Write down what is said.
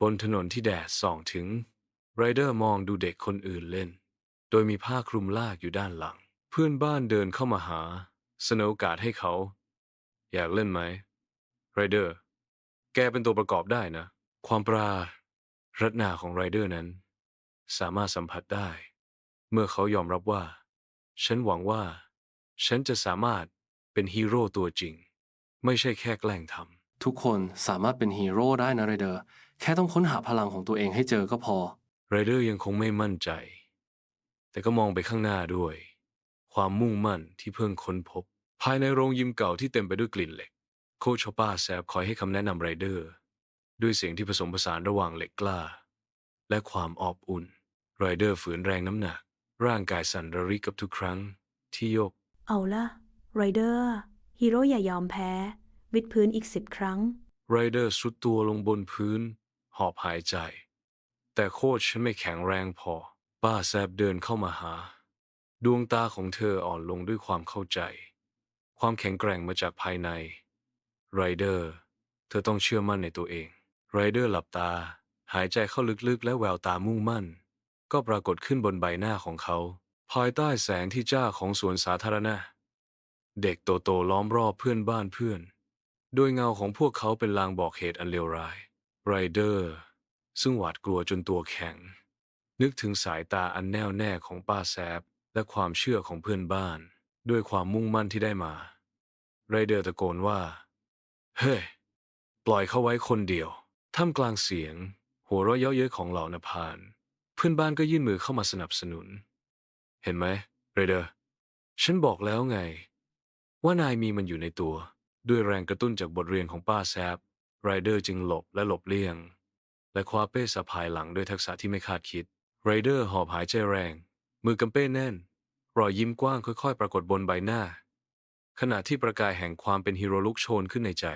บนถนนที่แดดส่องถึงไรเดอร์มองดูเด็กคนอื่นเล่น โดยมีผ้าคลุมลากอยู่ด้านหลัง เพื่อนบ้านเดินเข้ามาหา เสนอโอกาสให้เขา อยากเล่นไหมไรเดอร์ แกเป็นตัวประกอบได้นะ ความปรารัดหนาของไรเดอร์นั้น สามารถสัมผัสได้ เมื่อเขายอมรับว่า ฉันหวังว่า ฉันจะสามารถเป็นฮีโร่ตัวจริง ไม่ใช่แค่แกล้งทำทุกคนสามารถเป็นฮีโร่ได้นะไรเดอร์ แค่ต้องค้นหาพลังของตัวเองให้เจอก็พอ ไรเดอร์ยังคงไม่มั่นใจ แต่ก็มองไปข้างหน้าด้วย ความมุ่งมั่นที่เพิ่งค้นพบ ภายในโรงยิมเก่าที่เต็มไปด้วยกลิ่นเหล็ก โคชโชป้าแซบคอยให้คำแนะนำไรเดอร์ ด้วยเสียงที่ผสมผสานระหว่างเหล็กกล้า และความอบอุ่น ไรเดอร์ฝืนแรงน้ำหนัก ร่างกายสั่นระริกกับทุกครั้งที่โยก เอาล่ะไรเดอร์ ฮีโร่อย่ายอมแพ้ วิดพื้นอีกสิบครั้ง ไรเดอร์สุดตัวลงบนพื้น หอบหายใจ แต่โคชฉันไม่แข็งแรงพอ ป้าแซบเดินเข้ามาหา ดวงตาของเธออ่อนลงด้วยความเข้าใจ ความแข็งแกร่งมาจากภายใน ไรเดอร์ เธอต้องเชื่อมั่นในตัวเอง ไรเดอร์หลับตา หายใจเข้าลึกๆ และแววตามุ่งมั่น ก็ปรากฏขึ้นบนใบหน้าของเขา ภายใต้แสงที่จ้าของสวนสาธารณะ เด็กโตๆล้อมรอบเพื่อนบ้านเพื่อน โดยเงาของพวกเขาเป็นลางบอกเหตุอันเลวร้าย ไรเดอร์ซึ่งหวาดกลัวจนตัวแข็ง นึกถึงสายตาอันแน่วแน่ของป้าแซบและความเชื่อของเพื่อนบ้าน ด้วยความมุ่งมั่นที่ได้มา ไรเดอร์ตะโกนว่า เฮ้ย ปล่อยเขาไว้คนเดียว ท่ามกลางเสียง หัวเราะเย้าเย้ยของเหล่านภาน เพื่อนบ้านก็ยื่นมือเข้ามาสนับสนุน เห็นไหมไรเดอร์ ฉันบอกแล้วไง ว่านายมีมันอยู่ในตัว ด้วยแรงกระตุ้นจากบทเรียนของป้าแซบ ไรเดอร์จึงหลบและหลบเลี่ยง และคว้าเป้สะพายหลังด้วยทักษะที่ไม่คาดคิด ไรเดอร์หอบหายใจแรง มือกำเป้แน่น รอยยิ้มกว้างค่อยๆ ปรากฏบนใบหน้า ขณะที่ประกายแห่งความเป็นฮีโร่ลุกโชนขึ้นในใจ